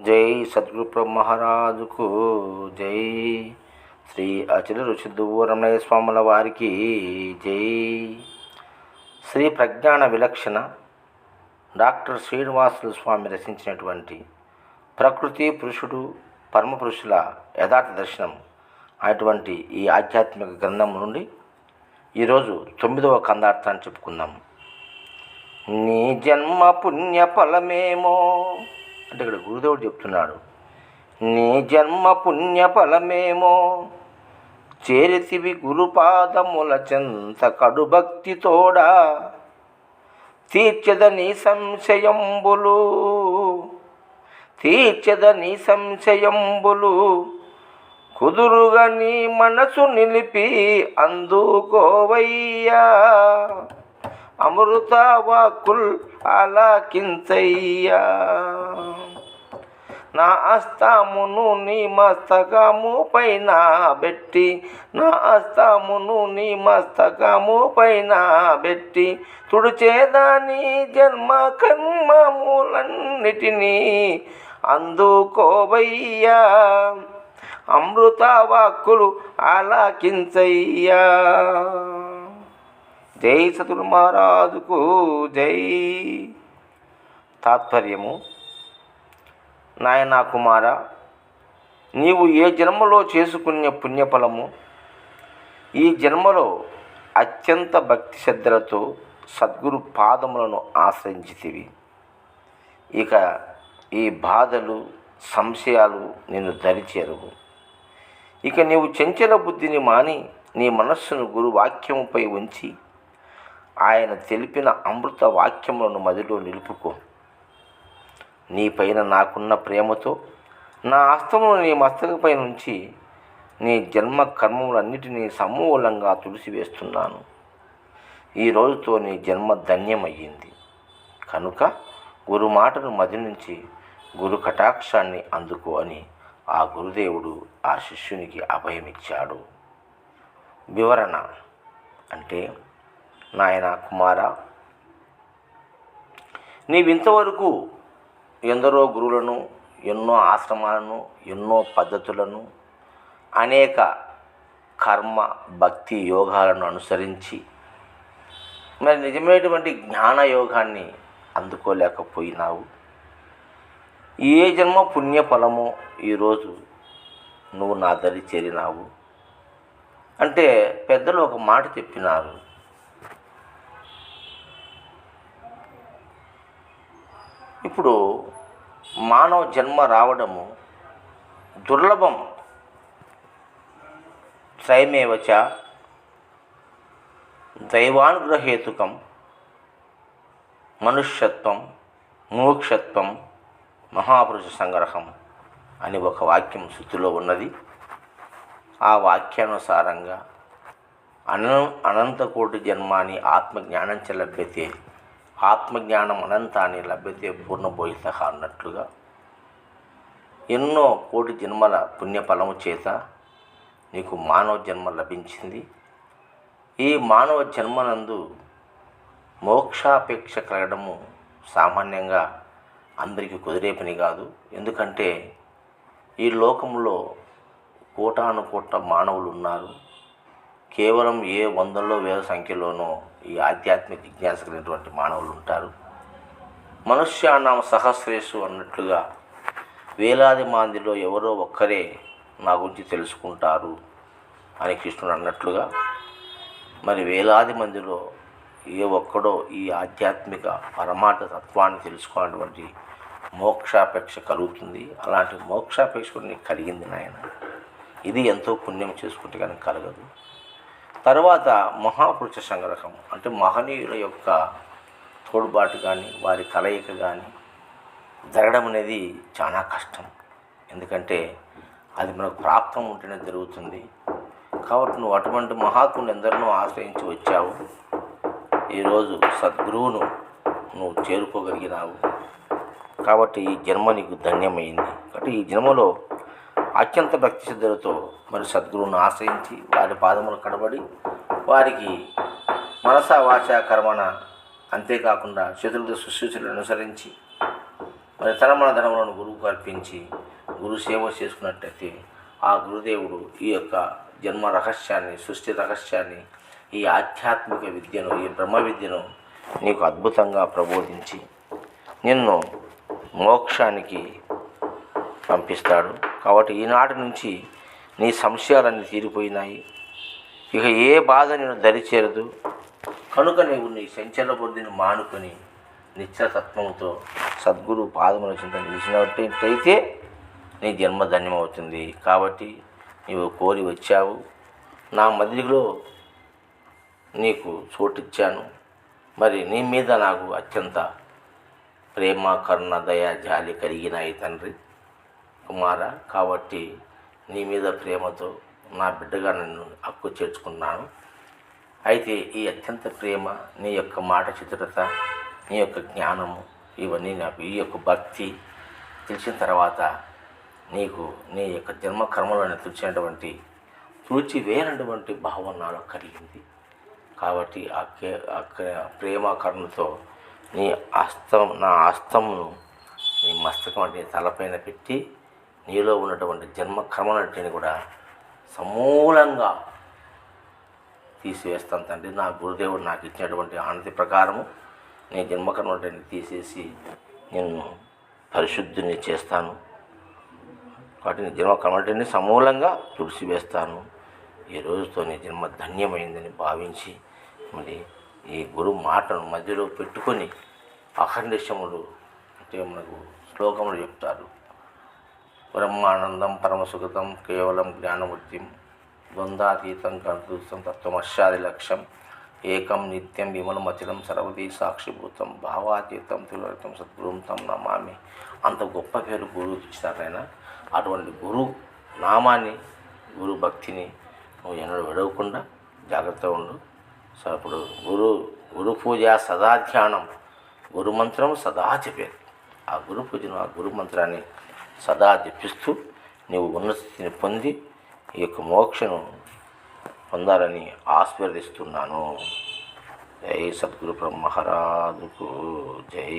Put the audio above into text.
జై సద్గురు మహారాజుకు జై. శ్రీ అచల ఋషి స్వాముల వారికి జై. శ్రీ ప్రజ్ఞాన విలక్షణ డాక్టర్ శ్రీనివాసులు స్వామి రచించినటువంటి ప్రకృతి పురుషుడు పరమ పురుషుల యథార్థ దర్శనం అటువంటి ఈ ఆధ్యాత్మిక గ్రంథం నుండి ఈరోజు తొమ్మిదవ కందార్థాన్ని చెప్పుకుందాం. నీ జన్మ పుణ్య ఫలమేమో అంటే ఇక్కడ గురుదేవుడు చెప్తున్నాడు నీ జన్మ పుణ్య ఫలమేమో చేరితివి గురుపాదముల చెంత కడు తోడా. తీర్చద నీ సంశయంబులు తీర్చద నీ సంశయంబులు కుదురుగా నీ మనసు నిలిపి అందుకోవయ్యా. అమృత వాక్కుల్ ఆలాకించయ్యా నా అస్తామును నీ మస్తకము పైన పెట్టి నా అస్తామును నీ మస్తకము పైన పెట్టి తుడిచేదాని జన్మ కర్మములన్నిటినీ అందుకోవయ్యా. అమృత వాక్కులు ఆలాకించయ్యా జై సతులు మహారాజుకు జై. తాత్పర్యము నాయనా కుమార నీవు ఏ జన్మలో చేసుకునే పుణ్యఫలము? ఈ జన్మలో అత్యంత భక్తి శ్రద్ధలతో సద్గురు పాదములను ఆశ్రయించితివి. ఇక ఈ బాధలు సంశయాలు నిన్ను దరిచేరువు. ఇక నీవు చంచల బుద్ధిని మాని నీ మనస్సును గురు వాక్యముపై ఉంచి ఆయన తెలిపిన అమృత వాక్యములను మదిలో నిలుపుకో. నీపైన నాకున్న ప్రేమతో నా హస్తమును నీ మస్తకపై నుంచి నీ జన్మ కర్మములన్నిటినీ సమూలంగా తుడిసివేస్తున్నాను. ఈ రోజుతో నీ జన్మ ధన్యమయ్యింది. కనుక గురు మాటను మది నుంచి గురు కటాక్షాన్ని అందుకో అని ఆ గురుదేవుడు ఆ శిష్యునికి అభయమిచ్చాడు. వివరణ అంటే నాయన కుమార నీవింతవరకు ఎందరో గురువులను ఎన్నో ఆశ్రమాలను ఎన్నో పద్ధతులను అనేక కర్మ భక్తి యోగాలను అనుసరించి మరి నిజమైనటువంటి జ్ఞాన యోగాన్ని అందుకోలేకపోయినావు. ఏ జన్మ పుణ్యఫలమో ఈరోజు నువ్వు నా దరి చేరినావు. అంటే పెద్దలు ఒక మాట చెప్పినారు. ఇప్పుడు మానవ జన్మ రావడము దుర్లభం. త్రయమేవచ దైవానుగ్రహేతుకం మనుష్యత్వం మోక్షత్వం మహాపురుష సంగ్రహం అని ఒక వాక్యం శుద్ధిలో ఉన్నది. ఆ వాక్యానుసారంగా అన అనంతకోటి జన్మాని ఆత్మజ్ఞానం చ లభ్యతే ఆత్మజ్ఞానం అనంతాన్ని లభ్యతే పూర్ణభోయిత అన్నట్లుగా ఎన్నో కోటి జన్మల పుణ్యఫలము చేత నీకు మానవ జన్మ లభించింది. ఈ మానవ జన్మనందు మోక్షాపేక్ష కలగడము సామాన్యంగా అందరికీ కుదిరే పని కాదు. ఎందుకంటే ఈ లోకంలో కోటానుకోట మానవులు ఉన్నారు. కేవలం ఏ వందల్లో వేల సంఖ్యలోనో ఈ ఆధ్యాత్మిక జిజ్ఞాస కలిగినటువంటి మానవులు ఉంటారు. మనుష్యానామ సహస్రేషు అన్నట్లుగా వేలాది మందిలో ఎవరో ఒక్కరే నా గురించి తెలుసుకుంటారు అని కృష్ణుడు అన్నట్లుగా మరి వేలాది మందిలో ఏ ఒక్కడో ఈ ఆధ్యాత్మిక పరమార్థ తత్వాన్ని తెలుసుకునేటువంటి మోక్షాపేక్ష కలుగుతుంది. అలాంటి మోక్షాపేక్ష కూడా నీకు కలిగింది నాయన. ఇది ఎంతో పుణ్యం చేసుకుంటే కానీ కలగదు. తర్వాత మహాపురుష సంగ్రహం అంటే మహనీయుల యొక్క తోడ్బాటు కానీ వారి కలయిక కానీ జరగడం అనేది చాలా కష్టం. ఎందుకంటే అది మనకు ప్రాప్తం ఉంటేనే జరుగుతుంది. కాబట్టి నువ్వు అటువంటి మహాత్ముని ఎందరినో ఆశ్రయించి వచ్చావు. ఈరోజు సద్గురువును నువ్వు చేరుకోగలిగినావు. కాబట్టి ఈ జన్మ నీకు ధన్యమైంది. కాబట్టి ఈ జన్మలో అత్యంత భక్తి సిద్ధులతో మరి సద్గురువును ఆశ్రయించి వారి పాదములు కడబడి వారికి మనస వాచ కర్మణ అంతేకాకుండా చేతులతో శుశ్రూషలు అనుసరించి మరి తన ధనములను గురువుకు అర్పించి గురు సేవ చేసుకున్నట్టయితే ఆ గురుదేవుడు ఈ యొక్క జన్మ రహస్యాన్ని సృష్టి రహస్యాన్ని ఈ ఆధ్యాత్మిక విద్యను ఈ బ్రహ్మ విద్యను నీకు అద్భుతంగా ప్రబోధించి నిన్ను మోక్షానికి పంపిస్తాడు. కాబట్టి ఈనాటి నుంచి నీ సంశయాలన్నీ తీరిపోయినాయి. ఇక ఏ బాధ నేను దరిచేరదు. కనుక నీవు నీ సంచల బుద్ధిని మానుకొని నిత్యతత్వంతో సద్గురు పాదముల చింత నిలిచినట్టయితే నీ జన్మ ధన్యమవుతుంది. కాబట్టి నీవు కోరి వచ్చావు. నా మదిలో నీకు చోటిచ్చాను. మరి నీ మీద నాకు అత్యంత ప్రేమ కరుణ దయ జాలి కలిగినాయి తండ్రి. కుమార కాబట్టి నీ మీద ప్రేమతో నా బిడ్డగా నన్ను హక్కు చేర్చుకున్నాను. అయితే ఈ అత్యంత ప్రేమ నీ యొక్క మాట చిత్రత నీ యొక్క జ్ఞానము ఇవన్నీ నాకు ఈ యొక్క భక్తి తెలిసిన తర్వాత నీకు నీ యొక్క జన్మ కర్మలను తెలిసినటువంటి తుడిచి వేనటువంటి భావం నాలో కలిగింది. కాబట్టి ఆ కే ఆ ప్రేమ కరుణతో నీ హస్తం నా హస్తమును నీ మస్తకం అంటే తలపైన పెట్టి నీలో ఉన్నటువంటి జన్మకర్మలన్నింటిని కూడా సమూలంగా తీసివేస్తాను తండ్రి. నా గురుదేవుడు నాకు ఇచ్చినటువంటి ఆనతి ప్రకారము నీ జన్మకర్మలన్నింటిని తీసేసి నిన్ను పరిశుద్ధిని చేస్తాను. వాటిని నీ జన్మ సమూలంగా తుడిసివేస్తాను ఈ రోజుతో నీ జన్మ ధన్యమైందని భావించి మరి ఈ గురు మాటను మధ్యలో పెట్టుకొని అఖండశములు అంటే మనకు శ్లోకములు చెప్తారు. బ్రహ్మానందం పరమసుకృతం కేవలం జ్ఞానమూర్తిం ద్వంద్వాతీతం కర్తృత్వం తత్వమశాది లక్ష్యం ఏకం నిత్యం విమలమచలం సర్వదీ సాక్షిభూతం భావాతీతం తిలోహితం సద్గురుం తం నమామి అంత గొప్ప పేరు గురువుకి ఇచ్చినారైనా అటువంటి గురు నామాన్ని గురు భక్తిని నువ్వు ఎన్నడూ విడవకుండా జాగ్రత్తగా ఉండు. సో అప్పుడు గురు గురు పూజ సదా ధ్యానం గురు మంత్రం సదా చెప్పేది. ఆ గురు పూజను ఆ గురు మంత్రాన్ని సదా జపిస్తూ నీవు ఉన్నత స్థితిని పొంది ఈ యొక్క మోక్షను పొందాలని ఆశీర్వదిస్తున్నాను. జై సద్గురు బ్రహ్మహరాజుకు జై.